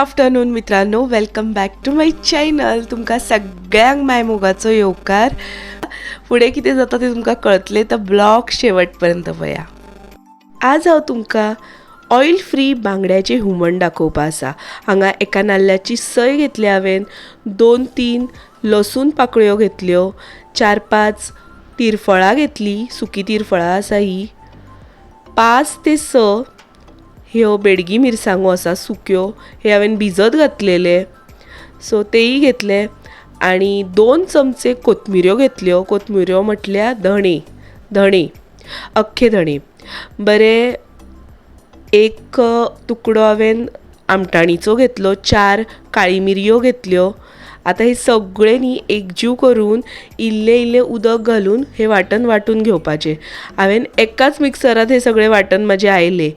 Afternoon मित्रांनो. Welcome back to my channel तुमकां सगळ्यांक माय मोगाचो येवकार फुडें कितें जाता तें तुमकां कळतलें तर ब्लॉग शेवट पर्यंत पळया आज हांव तुमकां ऑयल फ्री बांगड्याचें हुमण दाखोवपा आसा. हांगा एका नाल्ल्याची सय घेतली हांवें दोन तीन लसूण पाकळ्यो घेतल्यो. चार पांच तिरफळां घेतली. सुकी तिरफळां आसा ही. पांच ते स ह्यो बेडगी मिरसांगो आसा सुक्यो हे हांवें भिजत घातलेले. सो तेय घेतले. आनी दोन चमचे कोथमिऱ्यो घेतल्यो. कोथमिऱ्यो म्हटल्यार धणे धणे अख्खे धणे. बरे एक तुकडो हांवें आमटाणीचो घेतलो चार काळी मिरयो घेतल्यो. आतां हे सगळे न्ही एकजीव करून इल्लें इल्लें उदक घालून हे वाटण वांटून घेवपाचें. हांवें एकाच मिक्सरांत हे सगळे वाटण म्हाजे आयले.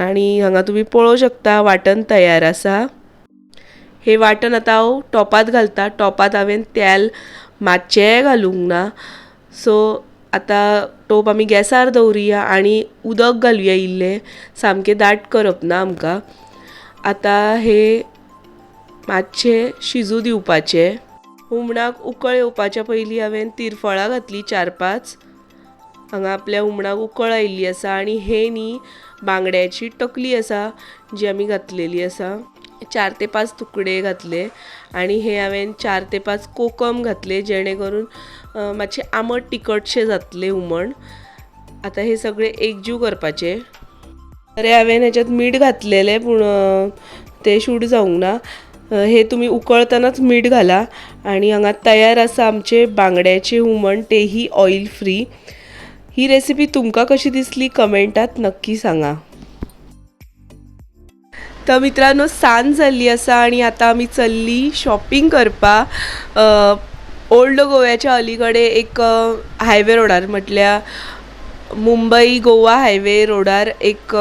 आनी हांगा तुमी पळोवंक शकता वाटण तयार आसा हे वाटण आतां हांव टॉपात घालता टॉपात हांवें तेल मातशेंय घालूंक ना. सो आतां टोप आमी गॅसार दवरुया आनी उदक घालुया इल्लें सामकें दाट करप ना आमकां. आतां हे मातशें शिजू दिवपाचें. हुमणाक उकळ येवपाच्या पयलीं हांवें तिरफळां घातलीं चार पांच. हांगा आपल्या हुमणाक उकळ आयिल्ली आसा आनी हे न्ही बांगड्याची टकली आसा जी आमी घातलेली आसा. चार ते पांच तुकडे घातले आनी हे हांवें चार ते पांच कोकम घातले जेणे करून मातशें आमट तिखटशें जातलें हुमण. आतां हे सगळें एकजीव करपाचें. अरे हांवें हेच्यात मीठ घातलेलें पूण तें ते शूट जावंक ना. हे तुमी उकळतनाच मीठ घाला आनी हांगा तयार आसा आमचें बांगड्याचें हुमण तेही ऑयल फ्री ही रेसिपी तुमकां कशी दिसली कमेंटात नक्की सांगा. तर मित्रांनो सांज जाल्ली आसा आनी आतां आमी चल्ली शॉपिंग करपा. ओल्ड गोव्याच्या अलीकडे एक हायवे रोडार म्हटल्यार मुंबई गोवा हायवे रोडार एक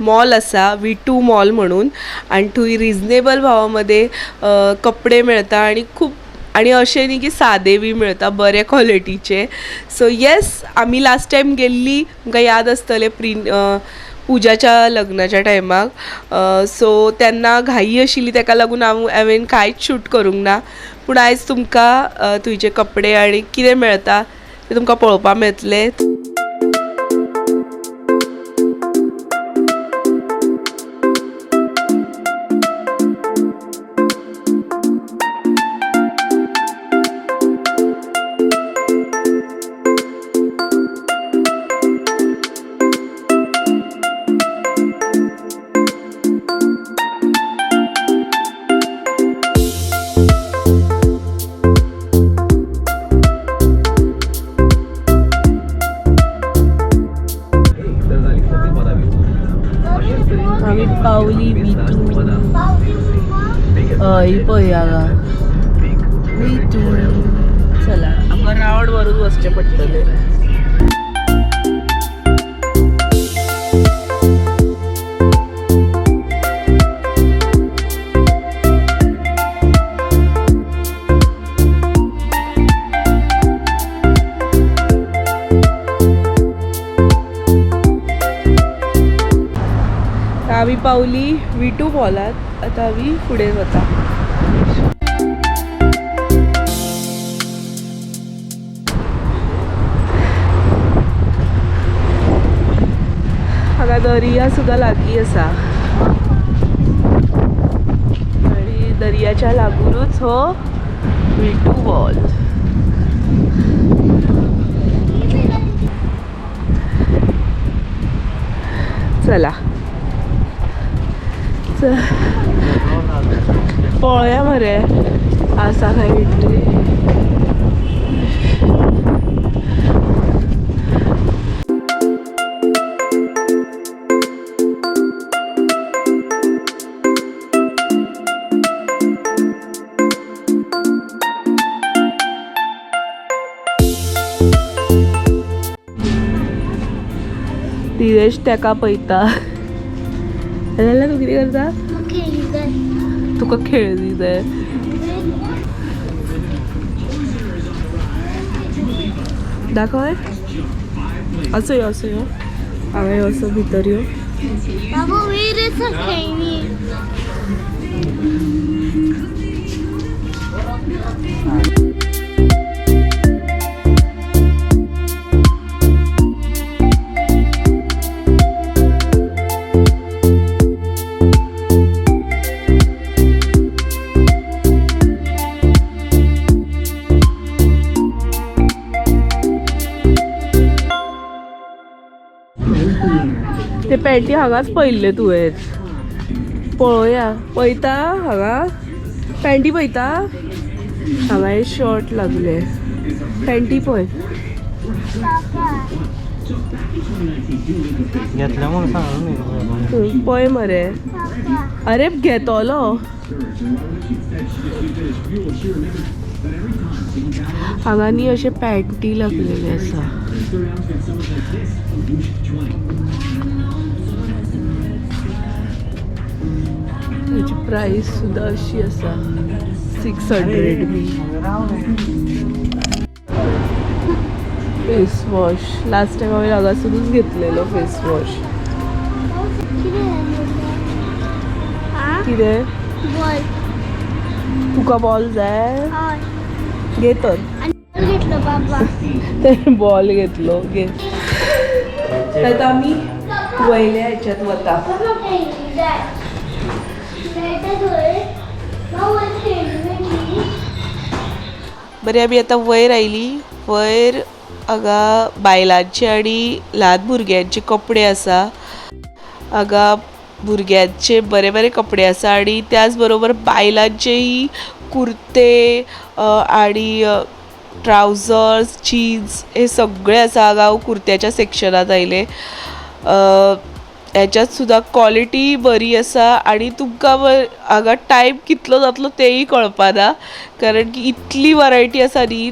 मॉल आसा वी टू मॉल म्हणून. आनी थंय रिजनेबल भावामध्ये कपडे मेळटा आनी खूब आनी अशें न्ही की सादे बी मेळटा बरे क्वॉलिटीचे सो येस आमी लास्ट टायम गेल्ली तुमकां याद आसतलें प्रि पुजाच्या लग्नाच्या टायमाक सो तेन्ना घाई आशिल्ली तेका लागून हांव हांवें कांयच शूट करूंक ना. पूण आयज तुमकां तुजे कपडे आनी कितें मेळटा तें तुमकां पळोवपाक मेळतलें. आमी पावली विटू हय पळय हांगा विटू चला. आमकां रावंड मारून वचचें पडटलें पावली विटू मॉलात आतां आमी फुडें वता हांगा दर्या सुद्दां लागीं आसा आनी दर्याच्या लागूनच हो विटू मॉल चला. च- पळोवया मरे आसा काय विटू तिरेश तेका पळयता जाल्यार तूं कितें करता तुका खेळ जाय दाखय असो यो असो यो हांवें असो भितर यो Baba, where पॅटी हांगाच पयल्ले तुवें पळोवया. पळयता हांगा. पॅन्टी पळयता हांगा हे शर्ट लागले. पॅन्टी पळय. म्हणून हं, पळय मरे. अरे घेतलो. हांगा न्ही अशे पॅन्टी लागलेले आसा. त्याची प्राइस सुद्धा अशी आसा सिक्स हंड्रेड बी फेस वॉश लास्ट टाइम हांवें लागासूनच घेतलेलो फेस वॉश कितें तुका बॉल जाय Ah, घे तर. तर बॉल घेतलो घे. आता आम्ही वयल्या ह्याच्यात वता. बरे आमी आतां वयर आयली वयर हांगा बायलांचे आनी ल्हान भुरग्यांचे कपडे आसा हांगा भुरग्यांचे बरे बरे कपडे आसा आनी त्याच बरोबर बायलांचेही कुर्ते आनी ट्रावजर्स जीन्स हे सगळे आसा हांगा हांव कुर्त्याच्या सेक्शनात आयले हेच्यात ह्याच्यात सुद्दां क्वॉलिटी बरी आसा आनी तुमकां व- हांगा टायम कितलो जातलो तेंय कळपाना. कारण की इतली वरायटी आसा न्ही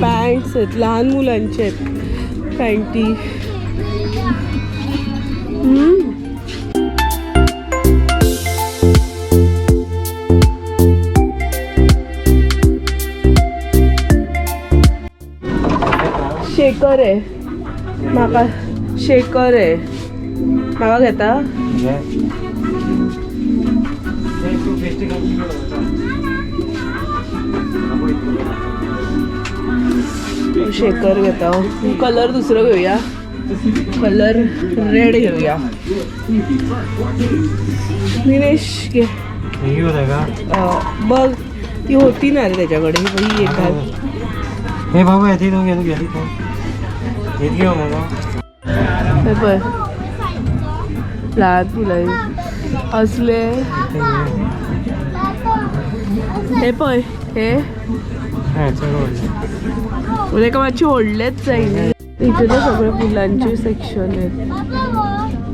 पॅन्ट्स आहेत लहान मुलांचे आहेत. पॅन्टी शेकर आहे. म्हाका शेकर आहे. म्हाका घेता? शेकर घेता हो. कलर दुसरं घेऊया. कलर रेड घेऊया. निनेश घे. घेऊ का बघ ती होती ना रे त्याच्याकडे. ही येतात. हे बाबा येते तू घेतो घेते तू घेत घेऊ मग हे पळय लहान मुलं असले हे पळय हे मातशी सगळे फुलांचे सेक्शन आहेत.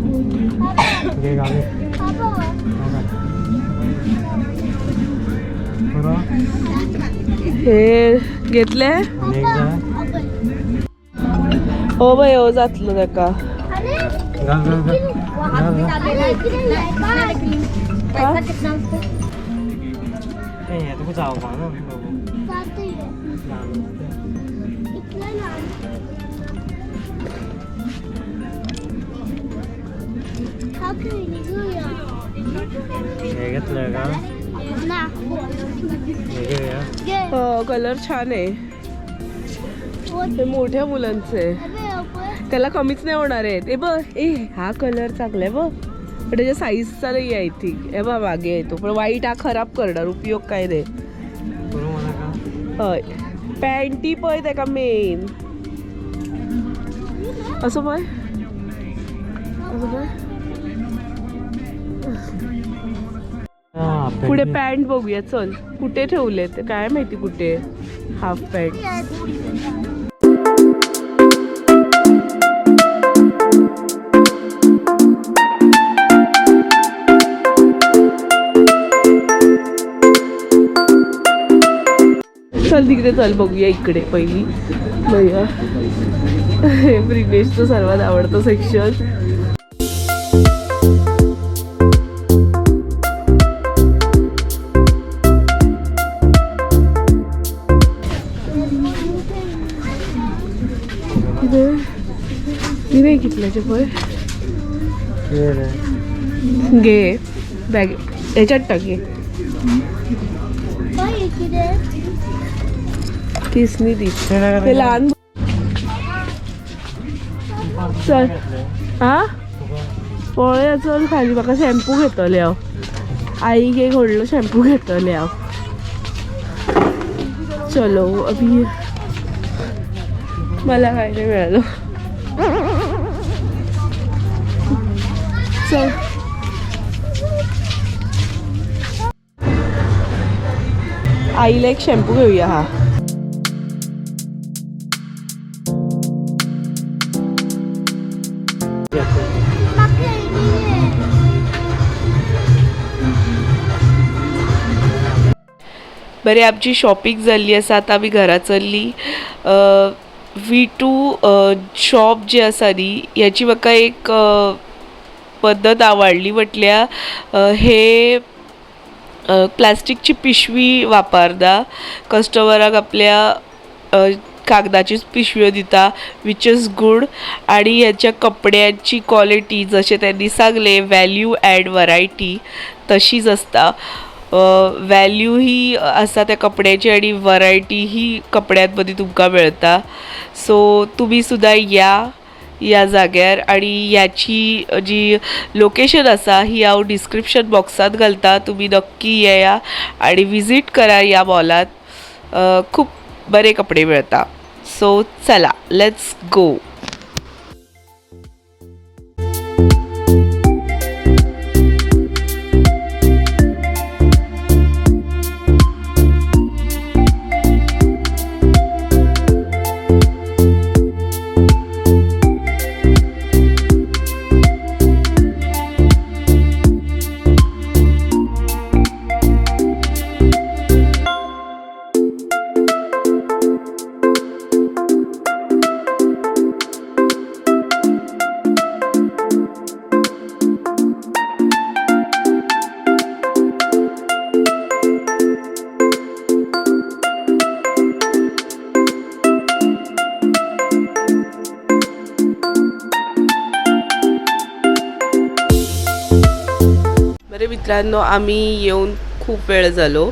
हे घेतले? हो बाय हो जातलो ताका हे घेतलं का हो कलर छान आहे. हे मोठ्या मुलांचे. आहे. त्याला कमीच नाही होणार आहे ते बघ ए हा कलर चांगला आहे बघ. पण त्याच्या साईजचा नाही आहे थिंक हे बघ मागे येतो पण वाईट हा खराब करणार उपयोग काय नाही. का? हय. पॅन्टी पळय तेका मेन असं पळय असं पळय पुढे. पॅन्ट बघूया चल. कुठे ठेवले ते काय माहिती कुठे? हाफ पॅन्ट चल तिकडे चल बघूया इकडे पहिली. बघूया. हे सर्वात आवडतं सेक्शन नाही कितल्याचे फळ घे. बॅग. याच्यात टाके किसनी दी ते ते लहान चल. हा पळया चल खाली म्हाका शॅम्पू घेतले हांव आईक एक व्हडलो शॅम्पू घेतले हांव चलो अभी मला काय नाही मिळालं. चल. आईला एक शॅम्पू घेऊया हा. बरें आमची शॉपिंग जाल्ली आसा आतां आमी घरा चल्ली. वी टू शॉप जे आसा न्ही ह्याची म्हाका एक पद्दत आवडली म्हटल्यार हे प्लास्टिकची पिशवी वापरता. कस्टमराक आपल्या कागदाचीच पिशव्यो दिता विच इज गूड आणि ह्याच्या कपड्यांची क्वालिटी जशें त्यांनी सांगले व्हॅल्यू एड वरायटी तशीच आसता व्हॅल्यू ही आसा त्या कपड्याची आणि वरायटी ही कपड्यांमध्ये तुमकां मेळटा सो तुमी सुद्दां या या जाग्यार आणि ह्याची जी लोकेशन आसा ही हांव डिस्क्रिप्शन बॉक्सात घालता. तुमी नक्की येया आणि विजीट करा या मॉलात खूप बरे कपडे मिळतात सो चला लेट्स गो मित्रांनो आम्ही येऊन खूप वेळ झालो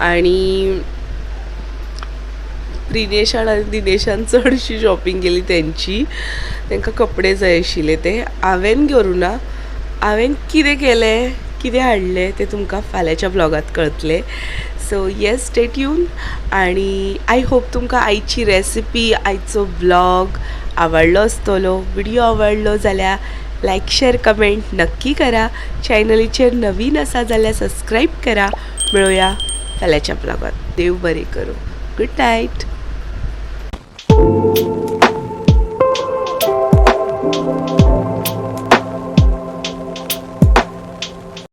आणि प्रिनेशान आनी दिनेशान चडशी शॉपिंग केली तेंची तांकां कपडे जाय आशिल्ले ते. हांवें घेवूं ना हांवें कितें केलें कितें हाडलें तें तुमकां फाल्यांच्या ब्लॉगांत कळतलें. सो येस स्टेट येवन आणि आय होप तुमकां आयची रेसिपी आयचो ब्लॉग आवडलो आसतलो व्हिडिओ आवडलो जाल्यार लाईक शेअर कमेंट नक्की करा. चॅनलीचेर नवीन आसा जाल्यार सबस्क्राईब करा. मेळुया फाल्यांच्या ब्लॉगात. देव बरें करूं. Good night